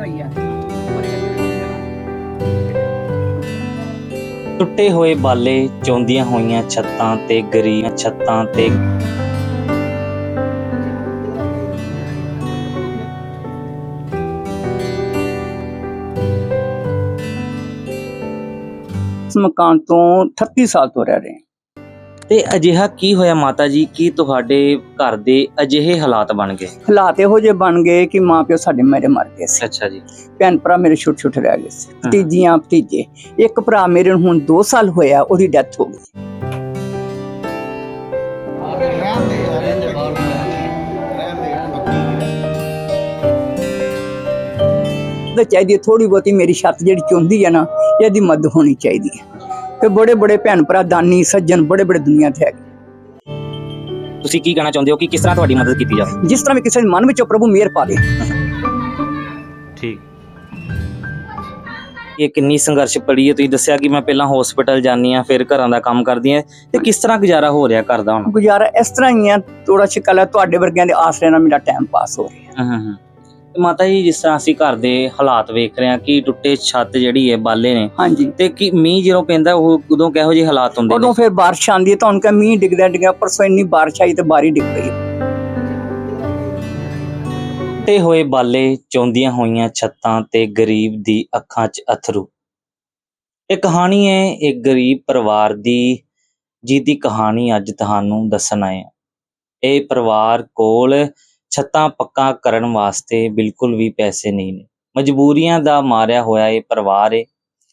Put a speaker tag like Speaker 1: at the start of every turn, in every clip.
Speaker 1: ਹੋਈ ਆ
Speaker 2: ਟੁੱਟੇ ਹੋਏ ਬਾਲੇ ਚੌਂਦੀਆਂ ਹੋਈਆਂ ਛੱਤਾਂ ਤੇ ਗਰੀਬ ਛੱਤਾਂ ਤੇ
Speaker 1: ਇਸ ਮਕਾਨ ਤੋਂ 38 ਸਾਲ ਤੋਂ ਰਹਿ ਰਹੇ ਹਾਂ
Speaker 2: ਤੇ ਅਜਿਹਾ ਕੀ ਹੋਇਆ ਮਾਤਾ ਜੀ? ਕੀ ਤੁਹਾਡੇ ਘਰ ਦੇ ਅਜਿਹੇ ਹਾਲਾਤ ਬਣ ਗਏ?
Speaker 1: ਹਾਲਾਤ ਇਹੋ ਜਿਹੇ ਬਣ ਗਏ ਕਿ ਮਾਂ ਪਿਓ ਸਾਡੇ ਮੇਰੇ ਮਰ ਗਏ ਸੀ।
Speaker 2: ਅੱਛਾ ਜੀ।
Speaker 1: ਭੈਣ ਭਰਾ ਮੇਰੇ ਛੋਟੇ ਛੋਟੇ ਰਹਿ ਗਏ ਸੀ। ਭਤੀਜੀਆਂ ਭਤੀਜੇ। ਇੱਕ ਭਰਾ ਮੇਰੇ ਨੂੰ ਹੁਣ 2 ਸਾਲ ਹੋਇਆ ਉਹਦੀ ਡੈਥ ਹੋ ਗਈ। ਤਾਂ ਚਾਹੀਦੀ ਥੋੜੀ ਬਹੁਤੀ ਮੇਰੀ ਛੱਤ ਜਿਹੜੀ ਚੁੰਦੀ ਹੈ ਨਾ ਇਹਦੀ ਮਦਦ ਹੋਣੀ ਚਾਹੀਦੀ ਹੈ। ਤੇ ਬੜੇ ਬੜੇ ਭੈਣ ਭਰਾ ਦਾਨੀ ਸੱਜਣ ਬੜੇ ਬੜੇ ਦੁਨੀਆ ਤੇ ਹੈਗੇ।
Speaker 2: ਤੁਸੀਂ ਕੀ ਕਹਿਣਾ ਚਾਹੁੰਦੇ ਹੋ ਕਿ ਕਿਸ ਤਰ੍ਹਾਂ ਤੁਹਾਡੀ ਮਦਦ ਕੀਤੀ ਜਾਵੇ?
Speaker 1: ਜਿਸ ਤਰ੍ਹਾਂ ਵੀ ਕਿਸੇ ਦੇ ਮਨ ਵਿੱਚੋਂ ਪ੍ਰਭੂ ਮਿਹਰ ਪਾਵੇ
Speaker 2: ਠੀਕ। ਇਹ ਕਿੰਨੀ ਸੰਘਰਸ਼ ਪੜੀ ਹੈ? ਤੁਸੀਂ ਦੱਸਿਆ ਕਿ ਮੈਂ ਪਹਿਲਾਂ ਹਸਪੀਟਲ ਜਾਨੀ ਆ ਫਿਰ ਘਰਾਂ ਦਾ ਕੰਮ ਕਰਦੀ ਆ ਤੇ ਕਿਸ ਤਰ੍ਹਾਂ ਗੁਜ਼ਾਰਾ ਹੋ ਰਿਹਾ ਘਰ ਦਾ ਹੁਣ?
Speaker 1: ਗੁਜ਼ਾਰਾ ਇਸ ਤਰ੍ਹਾਂ ਹੀ ਆ ਥੋੜਾ ਸ਼ਿਕਲ ਹੈ ਤੁਹਾਡੇ ਵਰਗਿਆਂ ਦੇ ਆਸਰੇ ਨਾਲ ਮੇਰਾ ਟਾਈਮ ਪਾਸ ਹੋ ਰਿਹਾ।
Speaker 2: ਹੂੰ ਹੂੰ ਤੇ ਮਾਤਾ ਜੀ ਜਿਸ ਤਰ੍ਹਾਂ ਅਸੀਂ ਘਰ ਦੇ ਹਾਲਾਤ ਵੇਖ ਰਹੇ ਹਾਂ ਕਿ ਟੁੱਟੇ ਛੱਤ ਜਿਹੜੀ ਹੈ ਬਾਲੇ ਨੇ।
Speaker 1: ਹਾਂਜੀ।
Speaker 2: ਤੇ ਕਿ ਮੀਂਹ ਜਦੋਂ ਪੈਂਦਾ ਉਹ ਉਦੋਂ ਕਿਹੋ ਜਿਹੇ ਹਾਲਾਤ ਹੁੰਦੇ ਨੇ?
Speaker 1: ਉਦੋਂ ਫਿਰ ਬਾਰਿਸ਼ ਆਂਦੀ ਹੈ ਤੁਹਾਨੂੰ ਕਹ ਮੀਂਹ ਡਿੱਗਦਾ ਡਿੱਗਦਾ ਪਰਸੋਂ ਇੰਨੀ ਬਾਰਿਸ਼ ਆਈ ਤੇ ਬਾਰੀ ਡਿੱਗ ਪਈ
Speaker 2: ਟੁੱਟੇ ਹੋਏ ਬਾਲੇ ਚੌਂਦੀਆਂ ਹੋਈਆਂ ਛੱਤਾਂ ਤੇ ਗਰੀਬ ਦੀ ਅੱਖਾਂ 'ਚ ਅਥਰੂ। ਇਹ ਕਹਾਣੀ ਹੈ ਇੱਕ ਗਰੀਬ ਪਰਿਵਾਰ ਦੀ ਜਿਹਦੀ ਕਹਾਣੀ ਅੱਜ ਤੁਹਾਨੂੰ ਦੱਸਣ ਆਏ ਹਾਂ। ਇਹ ਪਰਿਵਾਰ ਕੋਲ ਛੱਤਾਂ ਪੱਕਾ ਕਰਨ ਵਾਸਤੇ ਬਿਲਕੁਲ ਵੀ ਪੈਸੇ ਨਹੀਂ ਨੇ। ਮਜਬੂਰੀਆਂ ਦਾ ਮਾਰਿਆ ਹੋਇਆ ਇਹ ਪਰਿਵਾਰ ਹੈ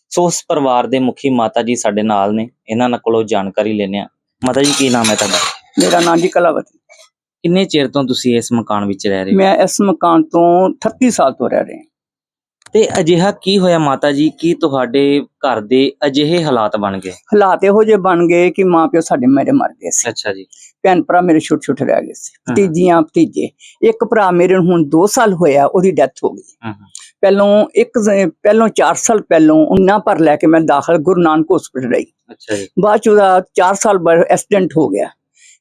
Speaker 2: ਸੋ ਉਸ ਪਰਿਵਾਰ ਦੇ ਮੁਖੀ ਮਾਤਾ ਜੀ ਸਾਡੇ ਨਾਲ ਨੇ। ਇਹਨਾਂ ਨਾਲ ਕੋਲੋਂ ਜਾਣਕਾਰੀ ਲੈਣੇ ਆ ਮਾਤਾ ਜੀ ਕੀ ਨਾਮ ਹੈ ਤੁਹਾਡਾ?
Speaker 1: ਮੇਰਾ ਨਾਂ ਜੀ ਕਲਾਵਤੀ।
Speaker 2: ਕਿੰਨੇ ਚਿਰ ਤੋਂ ਤੁਸੀਂ ਇਸ ਮਕਾਨ ਵਿੱਚ ਰਹਿ ਰਹੇ ਹੋ?
Speaker 1: ਮੈਂ ਇਸ ਮਕਾਨ ਤੋਂ 38 ਸਾਲ ਤੋਂ ਰਹਿ ਰਿਹਾ।
Speaker 2: ਤੇ ਅਜਿਹਾ ਕੀ ਹੋਇਆ ਮਾਤਾ ਜੀ? ਕੀ ਤੁਹਾਡੇ ਘਰ ਦੇ ਅਜਿਹੇ ਹਾਲਾਤ ਬਣ ਗਏ?
Speaker 1: ਹਾਲਾਤ ਇਹੋ ਜਿਹੇ ਬਣ ਗਏ ਕਿ ਮਾਂ ਪਿਓ ਸਾਡੇ ਮੇਰੇ ਮਰ ਗਏ ਸੀ।
Speaker 2: ਅੱਛਾ ਜੀ।
Speaker 1: ਭੈਣ ਭਰਾ ਮੇਰੇ ਛੋਟੇ ਛੋਟੇ ਰਹਿ ਗਏ ਸੀ। ਭਤੀਜੀਆਂ ਭਤੀਜੇ। ਇੱਕ ਭਰਾ ਮੇਰੇ ਨੂੰ ਹੁਣ 2 ਸਾਲ ਹੋਇਆ ਉਹਦੀ ਡੈਥ ਹੋ ਗਈ। ਪਹਿਲੋਂ ਇੱਕ ਪਹਿਲੋਂ 4 ਸਾਲ ਪਹਿਲੋਂ ਉਹਨਾਂ ਪਰ ਲੈ ਕੇ ਮੈਂ ਦਾਖਲ ਗੁਰੂ ਨਾਨਕ ਹਸਪੀਟਲ ਰਹੀ।
Speaker 2: ਅੱਛਾ ਜੀ।
Speaker 1: ਬਾਅਦ ਚ ਉਹਦਾ 4 ਸਾਲ ਬਾਅਦ ਐਕਸੀਡੈਂਟ ਹੋ ਗਿਆ।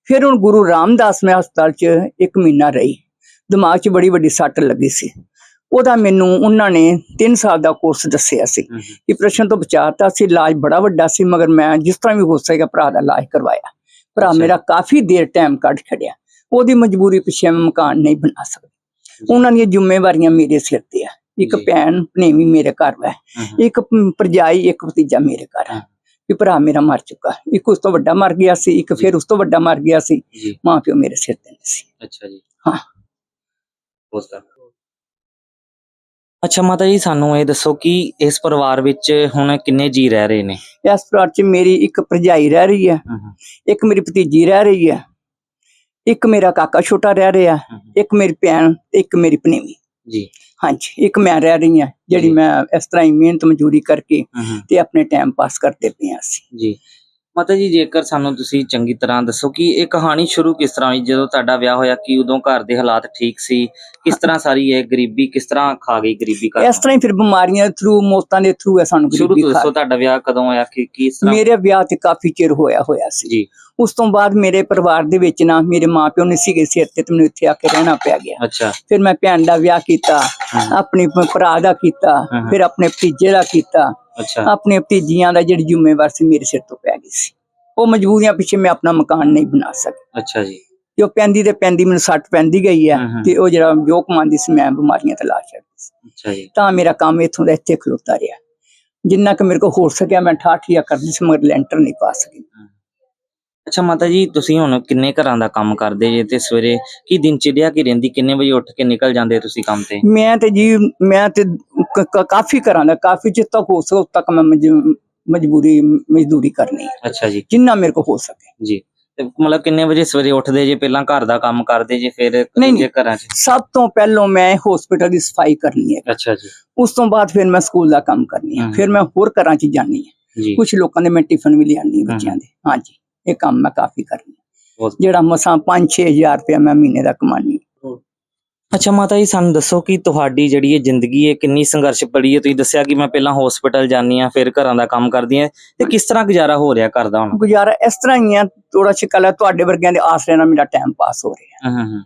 Speaker 1: ਫਿਰ ਹੁਣ ਗੁਰੂ ਰਾਮਦਾਸ ਮੈਂ ਹਸਪਤਾਲ ਚ ਇੱਕ ਮਹੀਨਾ ਰਹੀ। ਦਿਮਾਗ 'ਚ ਬੜੀ ਵੱਡੀ ਸੱਟ ਲੱਗੀ ਸੀ। ਉਹਦਾ ਮੈਨੂੰ ਉਹਨਾਂ ਨੇ 3 ਸਾਲ ਦਾ ਕੋਰਸ ਦੱਸਿਆ ਸੀ। ਕਿ ਪ੍ਰਸ਼ਨ ਤੋਂ ਬਚਾਤਾ ਸੀ ਇਲਾਜ ਬੜਾ ਵੱਡਾ ਸੀ ਮਗਰ ਮੈਂ ਜਿਸ ਤਰ੍ਹਾਂ ਵੀ ਹੋ ਸਕਿਆ ਭਰਾ ਦਾ ਇਲਾਜ ਕਰਵਾਇਆ। ਭਰਾ। ਮੇਰਾ ਕਾਫੀ ਦੇਰ ਟਾਈਮ ਕੱਢ ਛੜਿਆ ਉਹਦੀ ਮਜਬੂਰੀ ਪਿੱਛੇ ਮੈਂ ਮਕਾਨ ਨਹੀਂ ਬਣਾ ਸਕਦੀ। ਉਹਨਾਂ ਦੀਆਂ ਜ਼ਿੰਮੇਵਾਰੀਆਂ ਮੇਰੇ ਸਿਰ ਤੇ ਆ। ਇੱਕ। ਭੈਣ ਭਣੇਵੀ ਮੇਰੇ ਘਰ
Speaker 2: ਹਮ,
Speaker 1: ਇੱਕ ਪ- ਭਰਜਾਈ ਇੱਕ ਭਤੀਜਾ ਮੇਰੇ ਘਰ ਹਾਂ। ਵੀ ਭਰਾ ਮੇਰਾ ਮਰ ਚੁੱਕਾ। ਇੱਕ ਉਸ ਤੋਂ ਵੱਡਾ ਮਰ ਗਿਆ ਸੀ ਇੱਕ ਫਿਰ ਉਸ ਤੋਂ ਵੱਡਾ ਮਰ ਗਿਆ ਸੀ। ਮਾਂ ਪਿਓ ਮੇਰੇ ਸਿਰ ਤੇ ਨਹੀਂ ਸੀ।
Speaker 2: ਅੱਛਾ ਜੀ।
Speaker 1: ਹਾਂ।
Speaker 2: ਉਸ ਦਾ ਅੱਛਾ ਮਾਤਾ ਜੀ ਸਾਨੂੰ ਇਹ ਦੱਸੋ ਕਿ ਇਸ ਪਰਿਵਾਰ ਵਿੱਚ ਹੁਣ ਕਿੰਨੇ ਜੀ ਰਹਿ ਰਹੇ ਨੇ?
Speaker 1: ਇਸ ਪਰਿਵਾਰ 'ਚ ਮੇਰੀ ਇੱਕ ਭਰਜਾਈ ਰਹਿ ਰਹੀ ਹੈ ਇੱਕ ਮੇਰੀ ਭਤੀਜੀ ਰਹਿ ਰਹੀ ਹੈ ਇੱਕ ਮੇਰਾ ਕਾਕਾ ਛੋਟਾ ਰਹਿ ਰਿਹਾ ਇੱਕ ਮੇਰੀ ਭੈਣ ਤੇ ਇੱਕ ਮੇਰੀ ਭਣੇਵੀ।
Speaker 2: ਜੀ।
Speaker 1: ਹਾਂਜੀ ਇੱਕ ਮੈਂ ਰਹਿ ਰਹੀ ਹਾਂ ਜਿਹੜੀ
Speaker 2: ਜੀ।
Speaker 1: ਮੈਂ ਇਸ ਤਰ੍ਹਾਂ ਹੀ ਮਿਹਨਤ ਮਜ਼ਦੂਰੀ ਕਰਕੇ ਤੇ ਆਪਣੇ ਟਾਈਮ ਪਾਸ ਕਰਦੇ ਪਏ ਹਾਂ ਅਸੀਂ।
Speaker 2: ਜੀ। ਮਾਤਾ ਜੀ ਜੇਕਰ ਸਾਨੂੰ ਤੁਸੀਂ ਚੰਗੀ ਤਰ੍ਹਾਂ ਦੱਸੋ ਕਿ ਇਹ ਕਹਾਣੀ ਸ਼ੁਰੂ ਕਿਸ ਤਰ੍ਹਾਂ ਹੋਈ ਜਦੋਂ ਤੁਹਾਡਾ ਵਿਆਹ ਹੋਇਆ ਕਿ ਉਦੋਂ ਘਰ ਦੇ ਹਾਲਾਤ ਠੀਕ ਸੀ? ਕਿਸ ਤਰ੍ਹਾਂ ਸਾਰੀ ਇਹ ਗਰੀਬੀ ਕਿਸ ਤਰ੍ਹਾਂ ਖਾ ਗਈ ਗਰੀਬੀ ਘਰ?
Speaker 1: ਇਸ ਤਰ੍ਹਾਂ ਹੀ ਫਿਰ ਬਿਮਾਰੀਆਂ ਥਰੂ ਮੌਤਾਂ ਦੇ ਥਰੂ ਹੈ ਸਾਨੂੰ
Speaker 2: ਸ਼ੁਰੂ
Speaker 1: ਗਰੀਬੀ
Speaker 2: ਤੋਂ ਦੱਸੋ ਤੁਹਾਡਾ ਵਿਆਹ ਕਦੋਂ ਹੋਇਆ ਕਿ ਕਿਸ ਤਰ੍ਹਾਂ?
Speaker 1: ਮੇਰੇ ਵਿਆਹ ਤੇ ਕਾਫੀ ਚਿਰ ਹੋਇਆ ਹੋਇਆ ਸੀ।
Speaker 2: ਜੀ।
Speaker 1: ਉਸ ਤੋਂ ਬਾਅਦ ਮੇਰੇ ਪਰਿਵਾਰ ਦੇ ਵਿੱਚ ਨਾ ਮੇਰੇ ਮਾਪਿਓ ਨਹੀਂ ਸੀਗੇ ਸਿਰ ਤੇ ਮੈਨੂੰ ਇੱਥੇ ਆ ਕੇ ਰਹਿਣਾ ਪਿਆ ਗਿਆ।
Speaker 2: ਅੱਛਾ।
Speaker 1: ਫਿਰ ਮੈਂ ਭੈਣ ਦਾ ਵਿਆਹ ਕੀਤਾ ਆਪਣੀ ਭਰਾ ਦਾ ਕੀਤਾ। ਫਿਰ ਆਪਣੇ ਭਤੀਜੇ ਦਾ ਕੀਤਾ। ਆਪਣੇ ਭਤੀਜੀਆਂ ਦਾ ਜਿਹੜੀ ਜ਼ਿੰਮੇਵਾਰ ਸੀ ਮੇਰੇ ਸਿਰ ਤੋਂ ਪੈ ਗਈ ਸੀ। ਉਹ ਮਜਬੂਰੀਆਂ ਪਿੱਛੇ ਮੈਂ ਆਪਣਾ ਮਕਾਨ ਨਹੀਂ ਬਣਾ ਸਕੀ
Speaker 2: ਅੱਛਾ ਜੀ।
Speaker 1: ਜੋ ਪੈਂਦੀ ਤੇ ਪੈਂਦੀ ਮੈਨੂੰ ਸੱਟ ਪੈਂਦੀ ਗਈ ਹਾਂ। ਤੇ ਉਹ ਜਿਹੜਾ ਜੋ ਕਮਾਂਦੀ ਸੀ ਮੈਂ ਬਿਮਾਰੀਆਂ ਤੇ ਲਾ ਛੱਡਦੀ ਸੀ।
Speaker 2: ਅੱਛਾ ਜੀ।
Speaker 1: ਤਾਂ ਮੇਰਾ ਕੰਮ ਇੱਥੋਂ ਦਾ ਇੱਥੇ ਖਲੋਤਾ ਰਿਹਾ। ਜਿੰਨਾ ਕਿ ਮੇਰੇ ਕੋਲ ਹੋ ਸਕਿਆ ਮੈਂ ਠਾਠੀਆ ਕਰਦੀ ਸੀ ਮਗਰ ਲੈਂਟਰ ਨਹੀਂ ਪਾ ਸਕੀ।
Speaker 2: ਅੱਛਾ ਮਾਤਾ ਜੀ ਤੁਸੀਂ ਹੁਣ ਕਿੰਨੇ ਘਰਾਂ ਦਾ ਕੰਮ ਕਰਦੇ ਜੇ ਤੇ ਸਵੇਰੇ ਕੀ ਦਿਨਚਰਿਆ ਕੀ ਰਹਿੰਦੀ? ਕਿੰਨੇ ਵਜੇ ਉੱਠ ਕੇ ਨਿਕਲ ਜਾਂਦੇ ਤੁਸੀਂ ਕੰਮ ਤੇ?
Speaker 1: ਮੈਂ ਤੇ ਜੀ ਮੈਂ ਤੇ ਕ- ਕ- ਕਾਫੀ ਘਰਾਂ ਦਾ ਕਾਫੀ ਜਿੱਤ ਤੱਕ ਹੋ ਉਦ ਤੱਕ ਮੈਂ ਮਜ- ਮਜਬੂਰੀ ਮਜ਼ਦੂਰੀ ਕਰਨੀ ਹੈ।
Speaker 2: ਅੱਛਾ ਜੀ।
Speaker 1: ਜਿੰਨਾ ਮੇਰੇ ਕੋਲ ਹੋ ਸਕੇ।
Speaker 2: ਜੀ। ਤੇ ਮਤਲਬ ਕਿੰਨੇ ਵਜੇ ਸਵੇਰੇ ਉੱਠਦੇ ਜੇ? ਪਹਿਲਾਂ ਘਰ ਦਾ ਕੰਮ ਕਰਦੇ ਜੇ ਫਿਰ
Speaker 1: ਨਹੀਂ,
Speaker 2: ਦੂਜੇ ਘਰਾਂ 'ਚ?
Speaker 1: ਸਭ ਤੋਂ ਪਹਿਲਾਂ ਮੈਂ ਹਸਪੀਟਲ ਦੀ ਸਫ਼ਾਈ ਕਰਨੀ ਹੈ।
Speaker 2: ਅੱਛਾ ਜੀ।
Speaker 1: ਉਸ ਤੋਂ ਬਾਅਦ ਫਿਰ ਮੈਂ ਸਕੂਲ ਦਾ ਕੰਮ ਕਰਨੀ ਹੈ।
Speaker 2: ਹਮ।
Speaker 1: ਫਿਰ ਮੈਂ ਹੋਰ ਘਰਾਂ 'ਚ ਜਾਣੀ ਹੈ।
Speaker 2: ਜੀ।
Speaker 1: ਕੁਝ ਲੋਕਾਂ ਦੇ ਮੈਂ ਟਿਫਨ ਵੀ ਲਿਆਣੀ। ਬੱਚਿਆਂ ਦੇ। ਹਾਂਜੀ। ਇਹ ਕੰਮ ਮੈਂ ਕਾਫੀ ਕਰਨੀ ਜਿਹੜਾ ਮਸਾਂ 5-6000 ਰੁਪਇਆ ਮੈਂ ਮਹੀਨੇ ਦਾ ਕਮਾਨੀ।
Speaker 2: ਅੱਛਾ ਮਾਤਾ ਜੀ ਸਾਨੂੰ ਦੱਸੋ ਕਿ ਤੁਹਾਡੀ ਜਿਹੜੀ ਇਹ ਜ਼ਿੰਦਗੀ ਹੈ ਕਿੰਨੀ ਸੰਘਰਸ਼ ਪੜੀ ਹੈ? ਤੁਸੀਂ ਦੱਸਿਆ ਕਿ ਮੈਂ ਪਹਿਲਾਂ ਹਸਪੀਟਲ ਜਾਨੀ ਆ ਫਿਰ ਘਰਾਂ ਦਾ ਕੰਮ ਕਰਦੀ ਆ ਤੇ ਕਿਸ ਤਰ੍ਹਾਂ ਗੁਜ਼ਾਰਾ ਹੋ ਰਿਹਾ ਘਰ ਦਾ ਹੁਣ?
Speaker 1: ਗੁਜ਼ਾਰਾ ਇਸ ਤਰ੍ਹਾਂ ਹੀ ਆ ਥੋੜਾ ਸ਼ਿਕਲ ਹੈ ਤੁਹਾਡੇ ਵਰਗਿਆਂ ਦੇ ਆਸਰੇ ਨਾਲ ਮੇਰਾ ਟਾਈਮ ਪਾਸ ਹੋ ਰਿਹਾ।
Speaker 2: ਹੂੰ ਹੂੰ।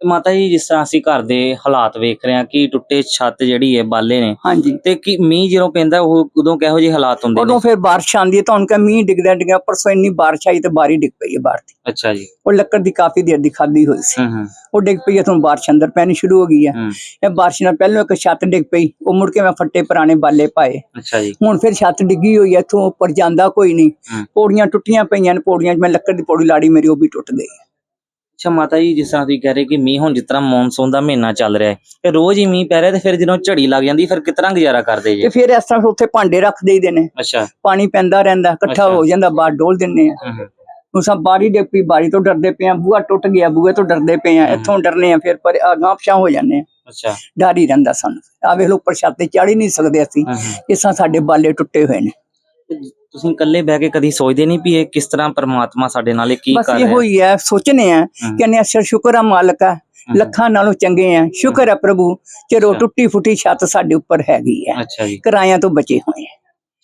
Speaker 2: ਤੇ ਮਾਤਾ ਜੀ ਜਿਸ ਤਰ੍ਹਾਂ ਅਸੀਂ ਘਰ ਦੇ ਹਾਲਾਤ ਵੇਖ ਰਹੇ ਹਾਂ ਕਿ ਟੁੱਟੇ ਛੱਤ ਜਿਹੜੀ ਹੈ ਬਾਲੇ ਨੇ
Speaker 1: ਹਾਂਜੀ।
Speaker 2: ਤੇ ਕੀ ਮੀਂਹ ਜਦੋਂ ਪੈਂਦਾ ਉਹ ਉਦੋਂ ਕਿਹੋ ਜਿਹੇ ਹਾਲਾਤ ਹੁੰਦੇ ਨੇ?
Speaker 1: ਉਦੋਂ ਫਿਰ ਬਾਰਿਸ਼ ਆਂਦੀ ਹੈ ਤਾਂ ਉਹਨਾਂ ਕਾ ਮੀਂਹ ਡਿੱਗਦਾ ਡਿੱਗਦਾ ਪਰਸੋਂ ਇੰਨੀ ਬਾਰਿਸ਼ ਆਈ ਤੇ ਬਾਰੀ ਡਿੱਗ ਪਈ ਹੈ ਬਾਹਰ ਦੀ।
Speaker 2: ਅੱਛਾ ਜੀ।
Speaker 1: ਉਹ ਲੱਕੜ ਦੀ ਕਾਫੀ ਦੇਰ ਦੀ ਖਾਦੀ ਹੋਈ ਸੀ।
Speaker 2: ਹੂੰ ਹੂੰ।
Speaker 1: ਉਹ ਡਿੱਗ ਪਈ ਤਾਂ ਬਾਰਿਸ਼ ਅੰਦਰ ਪੈਣੀ ਸ਼ੁਰੂ ਹੋ ਗਈ ਹੈ।
Speaker 2: ਹੂੰ।
Speaker 1: ਇਹ ਬਾਰਿਸ਼ ਨਾਲ ਪਹਿਲਾਂ ਇੱਕ ਛੱਤ ਡਿੱਗ ਪਈ ਉਹ ਮੁੜ ਕੇ ਮੈਂ ਫੱਟੇ ਪੁਰਾਣੇ ਬਾਲੇ ਪਾਏ।
Speaker 2: ਅੱਛਾ ਜੀ।
Speaker 1: ਹੁਣ ਫਿਰ ਛੱਤ ਡਿੱਗੀ ਹੋਈ ਹੈ ਇੱਥੋਂ ਉੱਪਰ ਜਾਂਦਾ ਕੋਈ ਨਹੀਂ।
Speaker 2: ਹੂੰ।
Speaker 1: ਪੌੜੀਆਂ ਟੁੱਟੀਆਂ ਪਈਆਂ ਨੇ ਪੌੜੀਆਂ 'ਚ ਮੈਂ ਲੱਕੜ ਦੀ ਪੌੜੀ ਲਾੜੀ ਮੇਰੀ ਉਹ ਵੀ ਟੁੱਟ ਗਈ
Speaker 2: ਅੱਛਾ ਮਾਤਾ ਜੀ ਜਿਸ ਤਰ੍ਹਾਂ ਤੁਸੀਂ ਕਹਿ ਰਹੇ ਕਿ ਮੀਂਹ ਹੁਣ ਜਿਸ ਤਰ੍ਹਾਂ ਮੌਨਸੂਨ ਦਾ ਮਹੀਨਾ ਚੱਲ ਰਿਹਾ ਹੈ ਤੇ ਰੋਜ਼ ਹੀ ਮੀਂਹ ਪੈ ਰਿਹਾ ਤੇ ਫਿਰ ਜਦੋਂ ਝੜੀ ਲੱਗ ਜਾਂਦੀ ਫਿਰ ਤਰ੍ਹਾਂ ਗੁਜ਼ਾਰਾ ਕਰਦੇ ਜੀ?
Speaker 1: ਤੇ ਫਿਰ ਇਸ ਤਰ੍ਹਾਂ ਉੱਥੇ ਭਾਂਡੇ ਰੱਖ ਦੇਈਦੇ ਨੇ।
Speaker 2: ਅੱਛਾ।
Speaker 1: ਪਾਣੀ ਪੈਂਦਾ ਰਹਿੰਦਾ ਇਕੱਠਾ। ਹੋ ਜਾਂਦਾ ਬਾਹਰ ਡੋਲ ਦਿੰਨੇ ਆ। ਹੁਣ ਸਭ ਬਾਰੀ ਡਿੱਗ ਪਈ ਬਾਰੀ ਤੋਂ ਡਰਦੇ ਪਏ ਆ ਬੂਹਾ ਟੁੱਟ ਗਿਆ ਬੂਹੇ ਤੋਂ ਡਰਦੇ ਪਏ ਆ। ਇੱਥੋਂ ਡਰਨੇ ਆ ਫਿਰ ਪਰ ਅਗਾਂਹ ਪਿਛਾਂਹ ਹੋ ਜਾਂਦੇ ਆ।
Speaker 2: ਅੱਛਾ।
Speaker 1: ਡਰ ਹੀ ਰਹਿੰਦਾ ਸਾਨੂੰ। ਆ ਵੇਖ ਲੋ ਤੇ ਚੜ ਹੀ ਨਹੀਂ ਸਕਦੇ ਅਸੀਂ। ਇਸ ਸਾਡੇ ਬਾਲੇ ਟੁੱਟੇ ਹੋਏ ਨੇ।
Speaker 2: ਤੁਸੀਂ ਇਕੱਲੇ ਬਹਿ ਕੇ ਕਦੀ ਸੋਚਦੇ ਨਹੀਂ ਵੀ ਇਹ ਕਿਸ ਤਰ੍ਹਾਂ ਪਰਮਾਤਮਾ ਸਾਡੇ ਨਾਲ ਇਹ ਕੀ
Speaker 1: ਬਸ
Speaker 2: ਕਰ
Speaker 1: ਇਹੋ
Speaker 2: ਰਿਹਾ ਹੈ
Speaker 1: ਹੀ ਹੈ ਸੋਚਨੇ ਆ। ਕਹਿੰਦੇ ਅਸਰ ਸ਼ੁਕਰ ਆ ਮਾਲਕ ਆ। ਲੱਖਾਂ ਨਾਲੋਂ ਚੰਗੇ ਆ ਸ਼ੁਕਰ ਹੈ ਪ੍ਰਭੂ ਚਲੋ। ਟੁੱਟੀ ਫੁੱਟੀ ਛੱਤ ਸਾਡੇ ਉੱਪਰ ਹੈਗੀ
Speaker 2: ਜੀ
Speaker 1: ਕਿਰਾਇਆਂ ਤੋਂ ਬਚੇ ਹੋਏ ਆ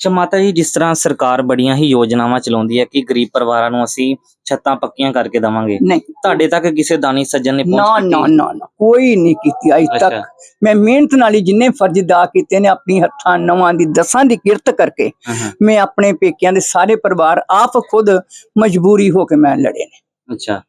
Speaker 2: ਅੱਛਾ ਮਾਤਾ ਜੀ ਜਿਸ ਤਰ੍ਹਾਂ ਸਰਕਾਰ ਬੜੀਆਂ ਹੀ ਯੋਜਨਾਵਾਂ ਚਲਾਉਂਦੀ ਹੈ ਕਿ ਗਰੀਬ ਪਰਿਵਾਰਾਂ ਨੂੰ ਅਸੀਂ ਛੱਤਾਂ ਪੱਕੀਆਂ ਕਰਕੇ ਦਵਾਂਗੇ।
Speaker 1: ਨਹੀਂ।
Speaker 2: ਤੁਹਾਡੇ ਤੱਕ ਕਿਸੇ ਦਾਨੀ ਸੱਜਣ ਨੇ
Speaker 1: ਨਾ
Speaker 2: ਪਹੁੰਚ
Speaker 1: ਨਾ
Speaker 2: ਕੀਤੀ?
Speaker 1: ਨਾ ਨਾ ਕੋਈ ਨਹੀਂ ਕੀਤੀ ਅਜ
Speaker 2: ਅੱਛਾ।
Speaker 1: ਤੱਕ। ਮੈਂ ਮਿਹਨਤ ਨਾਲ ਹੀ ਜਿੰਨੇ ਫਰਜ਼ ਅਦਾ ਕੀਤੇ ਨੇ ਆਪਣੀ ਹੱਥਾਂ ਨਵਾਂ ਦੀ ਦਸਾਂ ਦੀ ਕਿਰਤ ਕਰਕੇ
Speaker 2: ਹੂੰ ਹੂੰ।
Speaker 1: ਮੈਂ ਆਪਣੇ ਪੇਕਿਆਂ ਦੇ ਸਾਰੇ ਪਰਿਵਾਰ ਆਪ ਖੁਦ ਮਜਬੂਰੀ ਹੋ ਕੇ ਮੈਂ ਲੜੇ ਨੇ।
Speaker 2: ਅੱਛਾ।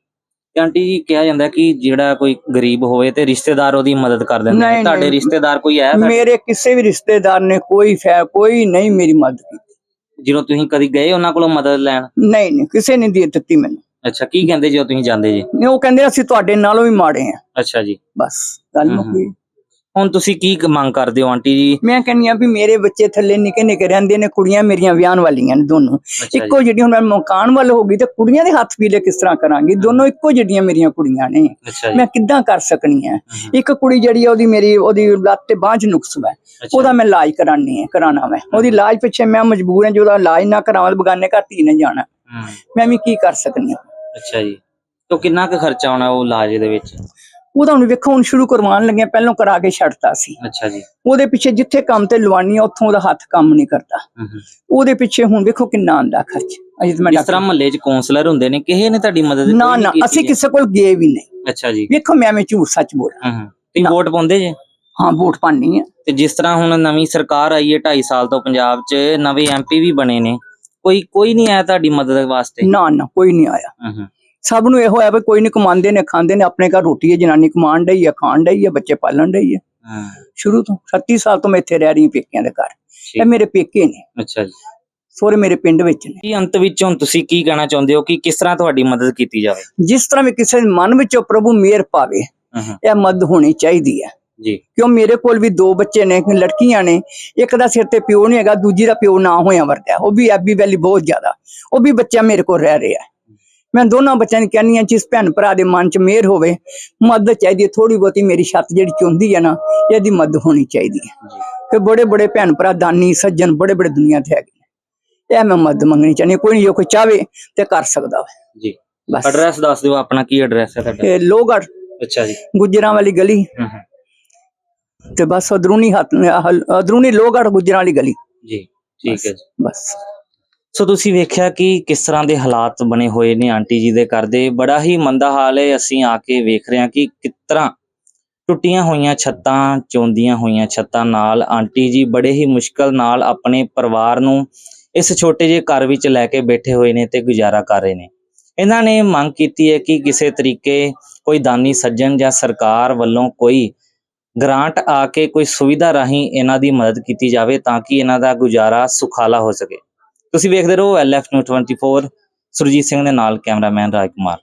Speaker 2: ਤੇ ਆਂਟੀ ਜੀ ਕਿਹਾ ਜਾਂਦਾ ਕਿ ਜਿਹੜਾ ਕੋਈ ਗਰੀਬ ਹੋਵੇ ਤੇ ਰਿਸ਼ਤੇਦਾਰ ਉਹਦੀ ਮਦਦ ਕਰ ਦਿੰਦੇ ਨੇ।
Speaker 1: ਨਹੀਂ,
Speaker 2: ਤੁਹਾਡੇ
Speaker 1: ਨਹੀਂ।
Speaker 2: ਰਿਸ਼ਤੇਦਾਰ ਕੋਈ ਹੈ ਤੁਹਾਡੇ?
Speaker 1: ਮੇਰੇ ਕਿਸੇ ਵੀ ਰਿਸ਼ਤੇਦਾਰ ਨੇ ਕੋਈ ਫੈ ਕੋਈ ਨਹੀਂ ਮੇਰੀ ਮਦਦ ਕੀਤੀ।
Speaker 2: ਜਦੋਂ ਤੁਸੀਂ ਕਦੀ ਗਏ ਉਹਨਾਂ ਕੋਲੋਂ ਮਦਦ ਲੈਣ?
Speaker 1: ਨਹੀਂ ਨਹੀਂ ਕਿਸੇ ਨੇ ਦੇ ਦਿੱਤੀ ਮੈਨੂੰ।
Speaker 2: ਅੱਛਾ ਕੀ ਕਹਿੰਦੇ ਜਦੋਂ ਤੁਸੀਂ ਜਾਂਦੇ ਜੀ?
Speaker 1: ਨਹੀਂ ਉਹ ਕਹਿੰਦੇ ਅਸੀਂ ਤੁਹਾਡੇ ਨਾਲੋਂ ਵੀ ਮਾੜੇ ਆ
Speaker 2: ਅੱਛਾ ਜੀ।
Speaker 1: ਬਸ ਗੱਲ
Speaker 2: ਹਮ,
Speaker 1: ਮੁੱਕੀ
Speaker 2: ਹੁਣ ਤੁਸੀਂ ਕੀ ਮੰਗ ਕਰਦੇ ਹੋ ਆਂਟੀ ਜੀ?
Speaker 1: ਮੈਂ ਕਹਿੰਦੀ ਆ ਵੀ ਮੇਰੇ ਬੱਚੇ ਥੱਲੇ ਨਿੱਕੇ ਨਿੱਕੇ ਰਹਿੰਦੇ ਨੇ ਕੁੜੀਆਂ ਮੇਰੀਆਂ ਵਿਆਹਣ ਵਾਲੀਆਂ ਨੇ ਦੋਨੋਂ। ਇੱਕੋ ਜਿਹੜੀ ਹੁਣ ਮੈਂ ਮਕਾਨ ਵੱਲ ਹੋ ਗਈ ਤੇ ਕੁੜੀਆਂ ਦੇ ਹੱਥ ਪੀਲੇ ਕਿਸ ਤਰ੍ਹਾਂ ਕਰਾਂਗੀ? ਦੋਨੋਂ ਇੱਕੋ ਜਿਹੜੀਆਂ ਮੇਰੀਆਂ ਕੁੜੀਆਂ ਨੇ। ਮੈਂ ਕਿੱਦਾਂ ਕਰ ਸਕਣੀ
Speaker 2: ਹਮ,
Speaker 1: ਇੱਕ ਕੁੜੀ ਜਿਹੜੀ ਆ ਉਹਦੀ ਮੇਰੀ ਉਹਦੀ ਲੱਤ ਤੇ ਬਾਂਹ 'ਚ ਨੁਕਸ ਹੈ ਉਹਦਾ ਮੈਂ ਇਲਾਜ ਕਰਾਣੀ ਹੈ ਕਰਾਣਾ ਮੈਂ ਉਹਦੀ ਇਲਾਜ ਪਿੱਛੇ ਮੈਂ ਮਜਬੂਰ ਹਾਂ ਜੇ ਉਹਦਾ ਇਲਾਜ ਨਾ ਕਰਾਵਾਂ ਤਾਂ ਬਗਾਨੇ ਘਰ ਧੀ ਨੇ ਜਾਣਾ। ਮੈਂ ਵੀ ਕੀ ਕਰ ਸਕਨੀ ਹਾਂ?
Speaker 2: ਅੱਛਾ ਜੀ। ਤੋਂ ਕਿੰਨਾ ਕੁ ਖਰਚਾ ਆਉਣਾ ਉਹ ਇਲਾਜ ਦੇ ਵਿੱਚ?
Speaker 1: ਉਹਦਾ ਹੁਣ ਵੇਖੋ ਹੁਣ ਸ਼ੁਰੂ ਕਰਵਾਉਣ ਲੱਗਿਆ ਪਹਿਲਾਂ ਕਰਾ ਕੇ ਛੱਡਤਾ ਸੀ।
Speaker 2: ਅੱਛਾ ਜੀ।
Speaker 1: ਉਹਦੇ ਪਿੱਛੇ ਜਿੱਥੇ ਕੰਮ ਤੇ ਲਵਾਨੀ ਆ ਉੱਥੋਂ ਉਹਦਾ ਹੱਥ ਕੰਮ ਨਹੀਂ ਕਰਦਾ। ਉਹਦੇ ਪਿੱਛੇ ਹੁਣ ਵੇਖੋ ਕਿੰਨਾ ਆਂਦਾ ਖਰਚ। ਅਜੇ ਮੈਂ
Speaker 2: ਜਿਸ ਤਰ੍ਹਾਂ ਮਹੱਲੇ 'ਚ ਕਾਉਂਸਲਰ ਹੁੰਦੇ ਨੇ ਕਿਸੇ ਨੇ ਤੁਹਾਡੀ ਮਦਦ
Speaker 1: ਨਾ
Speaker 2: ਨਹੀਂ
Speaker 1: ਨਾ
Speaker 2: ਕੀਤੀ
Speaker 1: ਅਸੀਂ? ਕਿਸੇ ਕੋਲ ਗਏ ਵੀ ਨਹੀਂ।
Speaker 2: ਅੱਛਾ ਜੀ।
Speaker 1: ਵੇਖੋ ਮੈਂ ਐਵੇਂ ਝੂਠ ਸੱਚ ਬੋਲ।
Speaker 2: ਤੁਸੀਂ
Speaker 1: ਨਾ।
Speaker 2: ਵੋਟ ਪਾਉਂਦੇ ਜੇ?
Speaker 1: ਹਾਂ ਵੋਟ ਪਾਣੀ ਹੈ।
Speaker 2: ਤੇ ਜਿਸ ਤਰ੍ਹਾਂ ਹੁਣ ਨਵੀਂ ਸਰਕਾਰ ਆਈ ਹੈ 2.5 ਸਾਲ ਤੋਂ ਪੰਜਾਬ 'ਚ ਨਵੇਂ ਐਮਪੀ ਵੀ ਬਣੇ ਨੇ। ਕੋਈ ਕੋਈ ਨਹੀਂ ਆਇਆ ਤੁਹਾਡੀ ਮਦਦ ਵਾਸਤੇ?
Speaker 1: ਨਾ ਨਾ ਕੋਈ ਨਹੀਂ ਆਇਆ। ਸਭ ਨੂੰ ਇਹੋ ਹੈ ਵੀ ਕੋਈ ਨਹੀਂ ਕਮਾਉਂਦੇ ਨੇ ਖਾਂਦੇ ਨੇ ਆਪਣੇ ਘਰ ਰੋਟੀ ਹੈ ਜਨਾਨੀ ਕਮਾਉਣ ਡਈ ਹੈ ਖਾਣ ਡਈ ਹੈ ਬੱਚੇ ਪਾਲਣ ਡਈ ਹੈ। ਸ਼ੁਰੂ ਤੋਂ 36 ਸਾਲ ਤੋਂ ਮੈਂ ਇੱਥੇ ਰਹਿ ਰਹੀ ਹਾਂ ਪੇਕਿਆਂ ਦੇ ਘਰ। ਇਹ। ਮੇਰੇ ਪੇਕੇ ਨੇ।
Speaker 2: ਅੱਛਾ ਜੀ।
Speaker 1: ਸੋਰੇ ਮੇਰੇ ਪਿੰਡ ਵਿੱਚ ਨੇ।
Speaker 2: ਕੀ ਅੰਤ ਵਿੱਚ ਹੁਣ ਤੁਸੀਂ ਕੀ ਕਹਿਣਾ ਚਾਹੁੰਦੇ ਹੋ ਕਿ ਕਿਸ ਤਰ੍ਹਾਂ ਤੁਹਾਡੀ ਮਦਦ ਕੀਤੀ ਜਾਵੇ?
Speaker 1: ਜਿਸ ਤਰ੍ਹਾਂ ਵੀ ਕਿਸੇ ਮਨ ਵਿੱਚੋਂ ਪ੍ਰਭੂ ਮਿਹਰ ਪਾਵੇ। ਇਹ ਮਦਦ ਹੋਣੀ ਚਾਹੀਦੀ ਹੈ।
Speaker 2: ਜੀ।
Speaker 1: ਕਿਉਂ ਮੇਰੇ ਕੋਲ ਵੀ ਦੋ ਬੱਚੇ ਨੇ ਲੜਕੀਆਂ ਨੇ ਇੱਕ ਦਾ ਸਿਰ ਤੇ ਪਿਓ ਨਹੀਂ ਹੈਗਾ ਦੂਜੀ ਦਾ ਪਿਓ ਨਾ ਹੋਇਆ ਵਰਤਿਆ ਉਹ ਵੀ ਐਬੀ ਵੈਲੀ ਬਹੁਤ ਜ਼ਿਆਦਾ। ਉਹ ਵੀ ਬੱਚਾ ਮੇਰੇ ਕੋਲ ਰਹਿ ਰਿਹਾ ਮੈਂ ਦੋਨਾਂ ਬੱਚਿਆਂ ਨੂੰ ਕਹਿੰਦੀ ਹਾਂ ਜਿਸ ਭੈਣ ਭਰਾ ਦੇ ਮਨ 'ਚ ਮਿਹਰ ਹੋਵੇ ਮਦਦ ਚਾਹੀਦੀ ਹੈ ਥੋੜੀ ਬਹੁਤੀ ਮੇਰੀ ਛੱਤ ਜਿਹੜੀ ਚੁੰਦੀ ਹੈ ਨਾ ਇਹਦੀ ਮਦਦ ਹੋਣੀ ਚਾਹੀਦੀ ਹੈ। ਕਿ ਬੜੇ ਬੜੇ ਭੈਣ ਭਰਾ ਦਾਨੀ ਸੱਜਣ ਬੜੇ ਬੜੇ ਦੁਨੀਆ ਤੇ ਹੈਗੇ। ਇਹ ਮੈਂ ਮਦਦ ਮੰਗਣੀ ਚਾਹੁੰਦੀ ਹਾਂ। ਕੋਈ ਨਹੀਂ ਜੋ ਕੋਈ ਚਾਵੇ ਤੇ ਕਰ ਸਕਦਾ ਵਾ।
Speaker 2: ਜੀ।
Speaker 1: ਬਸ।
Speaker 2: ਐਡਰੈਸ ਦੱਸ ਦਿਓ ਆਪਣਾ ਕੀ ਐਡਰੈਸ ਹੈ ਤੁਹਾਡਾ?
Speaker 1: ਇਹ ਲੋਹਗੜ੍ਹ।
Speaker 2: ਅੱਛਾ ਜੀ।
Speaker 1: ਗੁੱਜਰਾਂ ਵਾਲੀ ਗਲੀ। ਤੇ ਬਸ ਅਦਰੂਨੀ ਹੱਥ ਅਦਰੂਨੀ ਲੋਹਗੜ੍ਹ ਗੁੱਜਰਾਂ ਵਾਲੀ ਗਲੀ।
Speaker 2: ਜੀ ਠੀਕ ਹੈ ਜੀ।
Speaker 1: ਬਸ।
Speaker 2: ਸੋ ਤੁਸੀਂ ਵੇਖਿਆ ਕਿ ਕਿਸ ਤਰ੍ਹਾਂ ਦੇ ਹਾਲਾਤ ਬਣੇ ਹੋਏ ਨੇ ਆਂਟੀ ਜੀ ਦੇ ਘਰ ਦੇ। ਬੜਾ ਹੀ ਮੰਦਾ ਹਾਲ ਹੈ। ਅਸੀਂ ਆ ਕੇ ਵੇਖ ਰਹੇ ਹਾਂ ਕਿ ਕਿਸ ਤਰ੍ਹਾਂ ਟੁੱਟੀਆਂ ਹੋਈਆਂ ਛੱਤਾਂ, ਚੋਂਦੀਆਂ ਹੋਈਆਂ ਛੱਤਾਂ ਨਾਲ ਆਂਟੀ ਜੀ ਬੜੇ ਹੀ ਮੁਸ਼ਕਲ ਨਾਲ ਆਪਣੇ ਪਰਿਵਾਰ ਨੂੰ ਇਸ ਛੋਟੇ ਜਿਹੇ ਘਰ ਵਿੱਚ ਲੈ ਕੇ ਬੈਠੇ ਹੋਏ ਨੇ ਤੇ ਗੁਜ਼ਾਰਾ ਕਰ ਰਹੇ ਨੇ। ਇਹਨਾਂ ਨੇ ਮੰਗ ਕੀਤੀ ਹੈ ਕਿ ਕਿਸੇ ਤਰੀਕੇ ਕੋਈ ਦਾਨੀ ਸੱਜਣ ਜਾਂ ਸਰਕਾਰ ਵੱਲੋਂ ਕੋਈ ਗ੍ਰਾਂਟ ਆ ਕੇ ਕੋਈ ਸੁਵਿਧਾ ਰਾਹੀਂ ਇਹਨਾਂ ਦੀ ਮਦਦ ਕੀਤੀ ਜਾਵੇ ਤਾਂ ਕਿ ਇਹਨਾਂ ਦਾ ਗੁਜ਼ਾਰਾ ਸੁਖਾਲਾ ਹੋ ਸਕੇ। ਤੁਸੀਂ ਵੇਖਦੇ ਰਹੋ ਐਲਐਫ ਨਿਊ 24 ਸੁਰਜੀਤ ਸਿੰਘ ਦੇ ਨਾਲ ਕੈਮਰਾਮੈਨ ਰਾਜ ਕੁਮਾਰ।